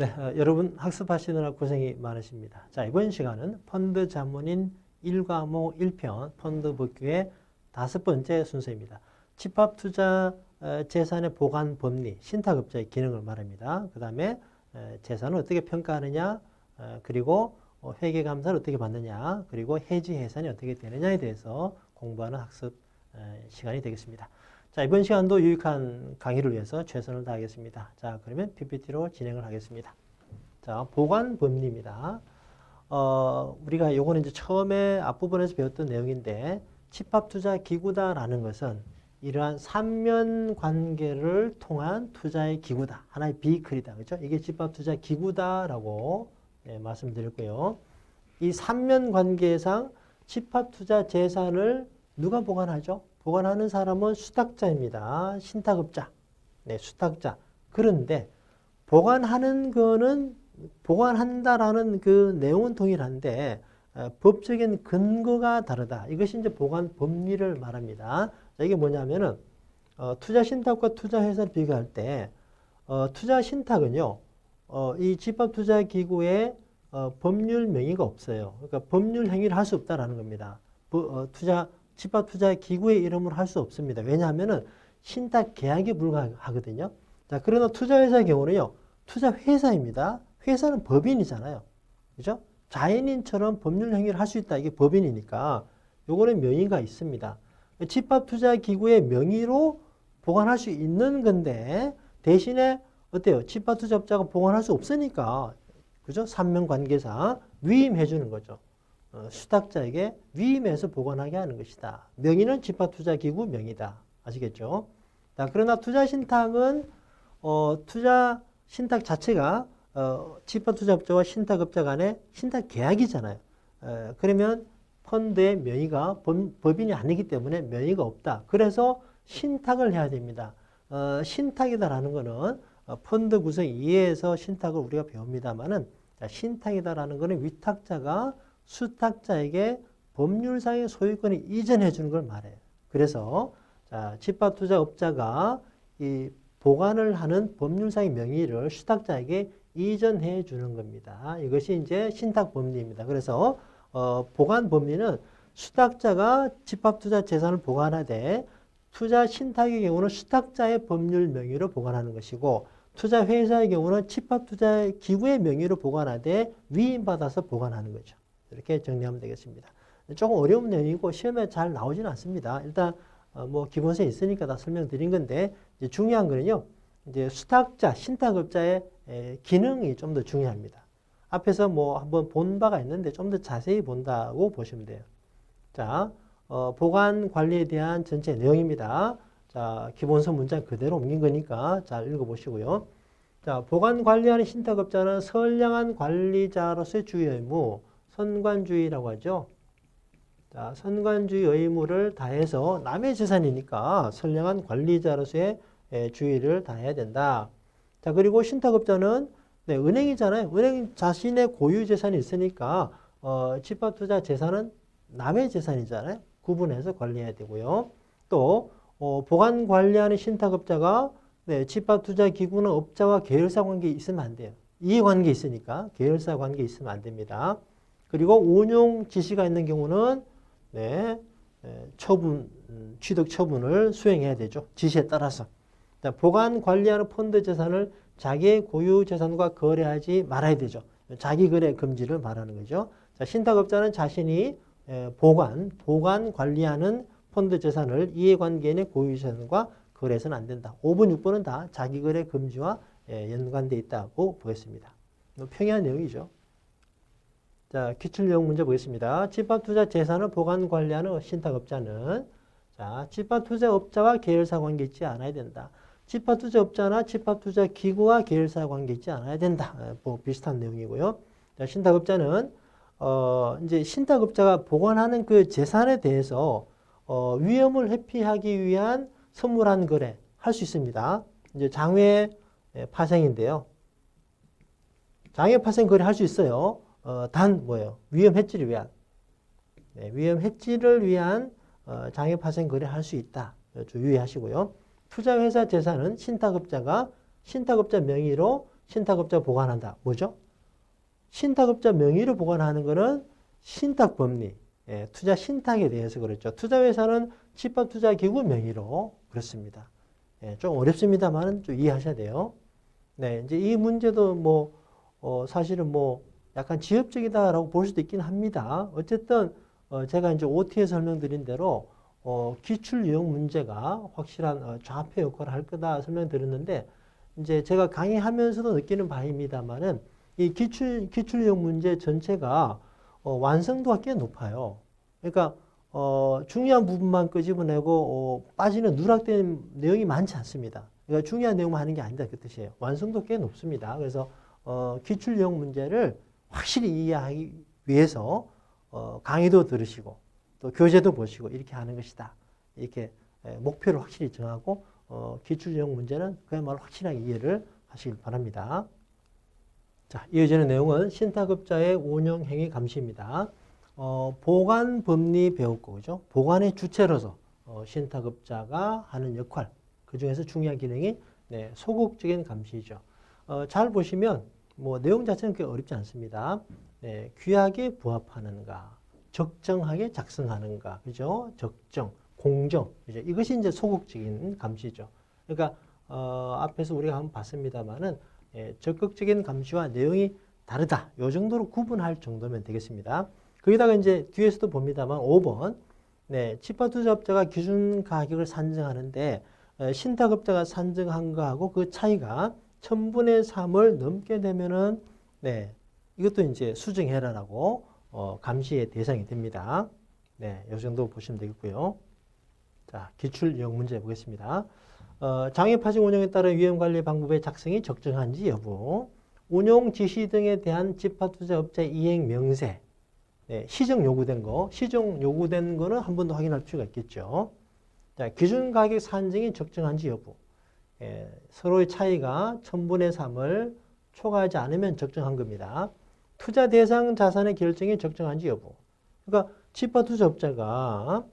네, 어, 여러분 학습하시느라 고생이 많으십니다. 자, 이번 시간은 펀드 자문인 1과목 1편 펀드 복귀의 다섯 번째 순서입니다. 집합 투자 어, 재산의 보관 법리, 신탁업자의 기능을 말합니다. 그 다음에 재산을 어떻게 평가하느냐, 어, 그리고 어, 회계 감사를 어떻게 받느냐, 그리고 해지 해산이 어떻게 되느냐에 대해서 공부하는 학습 어, 시간이 되겠습니다. 자, 이번 시간도 유익한 강의를 위해서 최선을 다하겠습니다. 자, 그러면 PPT로 진행을 하겠습니다. 자, 보관 법리입니다. 어, 우리가 요거는 이제 처음에 앞부분에서 배웠던 내용인데, 집합 투자 기구다라는 것은 이러한 삼면 관계를 통한 투자의 기구다. 하나의 비클이다. 그렇죠? 이게 집합 투자 기구다라고 네, 말씀드렸고요. 이 삼면 관계상 집합 투자 재산을 누가 보관하죠? 보관하는 사람은 수탁자입니다. 신탁업자. 네, 수탁자. 그런데 보관하는 거는 보관한다라는 그 내용은 동일한데 어, 법적인 근거가 다르다. 이것이 이제 보관 법리를 말합니다. 자, 이게 뭐냐면은 어, 투자 신탁과 투자 회사를 비교할 때 어, 투자 신탁은요. 어, 이 집합 투자 기구에 어, 법률 명의가 없어요. 그러니까 법률 행위를 할 수 없다라는 겁니다. 부, 투자 집합 투자 기구의 이름으로 할 수 없습니다. 왜냐하면은 신탁 계약에 불과하거든요. 자, 그러나 투자 회사의 경우는요. 투자 회사입니다. 회사는 법인이잖아요. 그죠? 자연인처럼 법률 행위를 할 수 있다. 이게 법인이니까 요거는 명의가 있습니다. 집합 투자 기구의 명의로 보관할 수 있는 건데 대신에 어때요? 집합 투자업자가 보관할 수 없으니까 그죠? 삼명 관계상 위임해 주는 거죠. 어, 수탁자에게 위임해서 보관하게 하는 것이다. 명의는 집합 투자 기구 명의다. 아시겠죠? 자, 그러나 투자 신탁은 어, 투자 신탁 자체가 어, 집합투자업자와 신탁업자 간의 신탁 계약이잖아요. 에, 그러면 펀드의 명의가 법, 인이 아니기 때문에 명의가 없다. 그래서 신탁을 해야 됩니다. 어, 신탁이다라는 것은 어, 펀드 구성 이해에서 신탁을 우리가 배웁니다만은 신탁이다라는 것은 위탁자가 수탁자에게 법률상의 소유권을 이전해 주는 걸 말해요. 그래서 자, 집합투자업자가 이 보관을 하는 법률상의 명의를 수탁자에게 이전해 주는 겁니다. 이것이 이제 신탁 법리입니다. 그래서 어, 보관 법리는 수탁자가 집합투자 재산을 보관하되 투자 신탁의 경우는 수탁자의 법률 명의로 보관하는 것이고 투자 회사의 경우는 집합투자 기구의 명의로 보관하되 위임받아서 보관하는 거죠. 이렇게 정리하면 되겠습니다. 조금 어려운 내용이고 시험에 잘 나오지는 않습니다. 일단 어, 뭐 기본서에 있으니까 다 설명드린 건데 중요한 거는요. 이제 수탁자, 신탁업자의 기능이 좀 더 중요합니다. 앞에서 뭐 한번 본 바가 있는데 좀 더 자세히 본다고 보시면 돼요. 자, 어, 보관 관리에 대한 전체 내용입니다. 자, 기본서 문장 그대로 옮긴 거니까 잘 읽어보시고요. 자, 보관 관리하는 신탁업자는 선량한 관리자로서의 주의 의무, 선관주의라고 하죠. 자, 선관주의 의무를 다해서 남의 재산이니까 선량한 관리자로서의 주의를 다해야 된다. 자, 그리고 신탁업자는 네, 은행이잖아요. 은행 자신의 고유 재산이 있으니까 어, 집합투자 재산은 남의 재산이잖아요. 구분해서 관리해야 되고요. 또 어, 보관 관리하는 신탁업자가 네, 집합투자 기구는 업자와 계열사 관계 있으면 안 돼요. 이해관계 있으니까 계열사 관계 있으면 안 됩니다. 그리고 운용 지시가 있는 경우는 네, 처분 음, 취득 처분을 수행해야 되죠. 지시에 따라서. 보관 관리하는 펀드 재산을 자기의 고유 재산과 거래하지 말아야 되죠. 자기 거래 금지를 말하는 거죠. 자, 신탁업자는 자신이 보관, 보관 관리하는 펀드 재산을 이해관계인의 고유 재산과 거래해서는 안 된다. 5번, 6번은 다 자기 거래 금지와 연관되어 있다고 보겠습니다. 평이한 내용이죠. 자, 기출 내용 문제 보겠습니다. 집합투자 재산을 보관 관리하는 신탁업자는 자, 집합투자업자와 계열사 관계 있지 않아야 된다. 집합투자업자나 집합투자 기구와 계열사 관계 있지 않아야 된다. 예, 뭐 비슷한 내용이고요. 신탁업자는 어 이제 신탁업자가 보관하는 그 재산에 대해서 어 위험을 회피하기 위한 선물한 거래 할 수 있습니다. 이제 장외 예, 파생인데요. 장외 파생 거래 할 수 있어요. 어, 단 뭐예요? 위험 해지를 위한 네, 위험 해지를 위한 어, 장외 파생 거래 할 수 있다. 주의하시고요. 투자회사 재산은 신탁업자가 신탁업자 명의로 신탁업자 보관한다. 뭐죠? 신탁업자 명의로 보관하는 거는 신탁법리, 예, 투자 신탁에 대해서 그렇죠. 투자회사는 집합투자기구 명의로 그렇습니다. 예, 좀 어렵습니다만 좀 이해하셔야 돼요. 네, 이제 이 문제도 뭐, 어, 사실은 뭐 약간 지엽적이다라고 볼 수도 있긴 합니다. 어쨌든, 어, 제가 이제 OT에 설명드린 대로, 어, 기출 유형 문제가 확실한 어, 좌표 역할을 할 거다 설명드렸는데, 이제 제가 강의하면서도 느끼는 바입니다만은, 이 기출, 기출 유형 문제 전체가 어, 완성도가 꽤 높아요. 그러니까, 어, 중요한 부분만 끄집어내고, 어, 빠지는 누락된 내용이 많지 않습니다. 그러니까 중요한 내용만 하는 게 아니다. 그 뜻이에요. 완성도 꽤 높습니다. 그래서, 어, 기출 유형 문제를 확실히 이해하기 위해서, 어, 강의도 들으시고, 또 교재도 보시고, 이렇게 하는 것이다. 이렇게 에, 목표를 확실히 정하고, 어, 기출 유형 문제는 그야말로 확실하게 이해를 하시길 바랍니다. 자, 이어지는 내용은 신탁업자의 운영 행위 감시입니다. 어, 보관 법리 배웠고, 그죠? 보관의 주체로서 어, 신탁업자가 하는 역할, 그 중에서 중요한 기능이 네, 소극적인 감시죠. 어, 잘 보시면 뭐 내용 자체는 꽤 어렵지 않습니다. 네, 규약에 부합하는가, 적정하게 작성하는가, 그죠? 적정, 공정, 그죠? 이것이 이제 소극적인 감시죠. 그러니까 어, 앞에서 우리가 한번 봤습니다만은 예, 적극적인 감시와 내용이 다르다. 요 정도로 구분할 정도면 되겠습니다. 거기다가 이제 뒤에서도 봅니다만 5번 네, 치파 투자업자가 기준 가격을 산정하는데 에, 신탁업자가 산정한 거하고 그 차이가 천분의 3을 넘게 되면은 네, 이것도 이제 수정해라라고 어, 감시의 대상이 됩니다. 네, 요 정도 보시면 되겠고요. 자, 기출 유형 문제 보겠습니다. 어, 장애파식 운영에 따른 위험 관리 방법의 작성이 적정한지 여부, 운용 지시 등에 대한 집합투자업자 이행 명세, 네, 시정 요구된 거, 시정 요구된 거는 한 번 더 확인할 필요가 있겠죠. 자, 기준 가격 산정이 적정한지 여부, 예, 서로의 차이가 천분의 3을 초과하지 않으면 적정한 겁니다. 투자 대상 자산의 결정이 적정한지 여부. 그러니까 집합투자업자가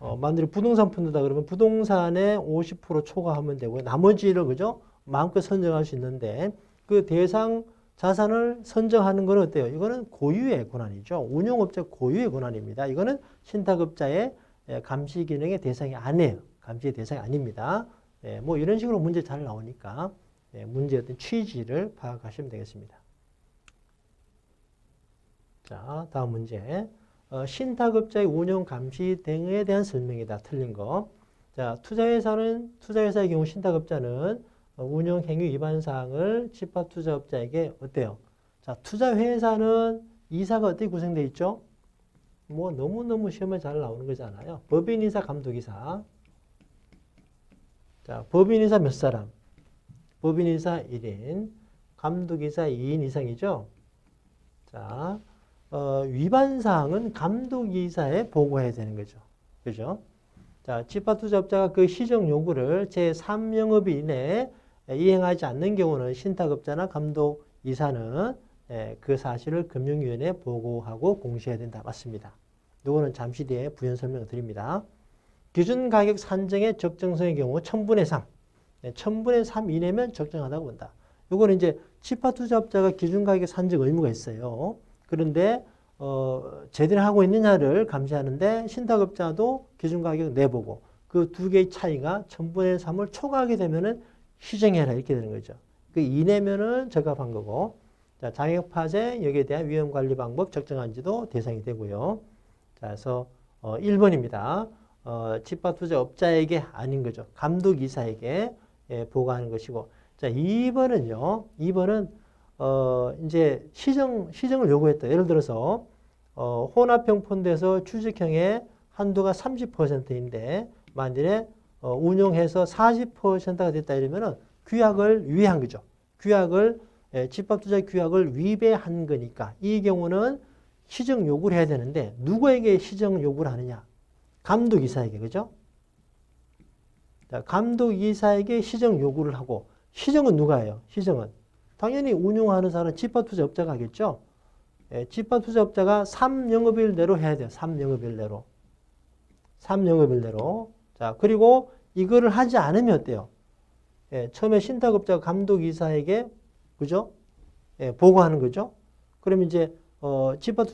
어, 만약에 부동산 푼다 그러면 부동산에 50% 초과하면 되고요. 나머지를 그죠? 마음껏 선정할 수 있는데 그 대상 자산을 선정하는 건 어때요? 이거는 고유의 권한이죠. 운용업자 고유의 권한입니다. 이거는 신탁업자의 예, 감시 기능의 대상이 아니에요. 감시의 대상이 아닙니다. 예, 뭐 이런 식으로 문제 잘 나오니까 예, 문제의 어떤 취지를 파악하시면 되겠습니다. 자, 다음 문제. 어, 신탁업자의 운영 감시 등에 대한 설명이다. 틀린 거. 자, 투자회사는 투자회사의 경우 신탁업자는 어, 운영 행위 위반 사항을 집합 투자업자에게 어때요? 자, 투자회사는 이사가 어떻게 구성되어 있죠? 뭐 너무너무 시험에 잘 나오는 거잖아요. 법인이사, 감독이사. 자, 법인이사 몇 사람? 법인이사 1인, 감독이사 2인 이상이죠? 자, 어, 위반 사항은 감독이사에 보고해야 되는 거죠. 그죠? 자, 집합투자업자가 그 시정 요구를 제3영업일 이내에 이행하지 않는 경우는 신탁업자나 감독이사는 예, 그 사실을 금융위원회에 보고하고 공시해야 된다. 맞습니다. 이거는 잠시 뒤에 부연 설명을 드립니다. 기준 가격 산정의 적정성의 경우 1000분의 3, 1000분의 3 이내면 적정하다고 본다. 이거는 이제 집합투자업자가 기준 가격 산정 의무가 있어요. 그런데 어, 제대로 하고 있느냐를 감시하는데 신탁업자도 기준 가격 내보고 그 두 개의 차이가 1000분의 3을 초과하게 되면은 시정해라 이렇게 되는 거죠. 그 이내면은 적합한 거고 자, 장애 파재 여기에 대한 위험 관리 방법 적정한지도 대상이 되고요. 자, 그래서 어, 1번입니다. 어, 집합투자업자에게 아닌 거죠. 감독이사에게 예, 보고하는 것이고 자, 2번은요. 2번은 어, 이제 시정, 시정을 요구했다. 예를 들어서, 어, 혼합형 펀드에서 취직형의 한도가 30%인데, 만일에 어, 운용해서 40%가 됐다 이러면은 규약을 위배한 거죠. 규약을, 예, 집합투자 규약을 위배한 거니까, 이 경우는 시정 요구를 해야 되는데, 누구에게 시정 요구를 하느냐? 감독 이사에게, 그죠? 자, 감독 이사에게 시정 요구를 하고, 시정은 누가 해요? 시정은 당연히 운용하는 사람은 집합투자업자가 하겠죠. 예, 집합투자업자가 3영업일 내로 해야 돼요. 3영업일 내로. 3영업일 내로. 자, 그리고 이거를 하지 않으면 어때요? 예, 처음에 신탁업자가 감독이사에게 그죠? 예, 보고하는 거죠. 그러면 이제 어, 집합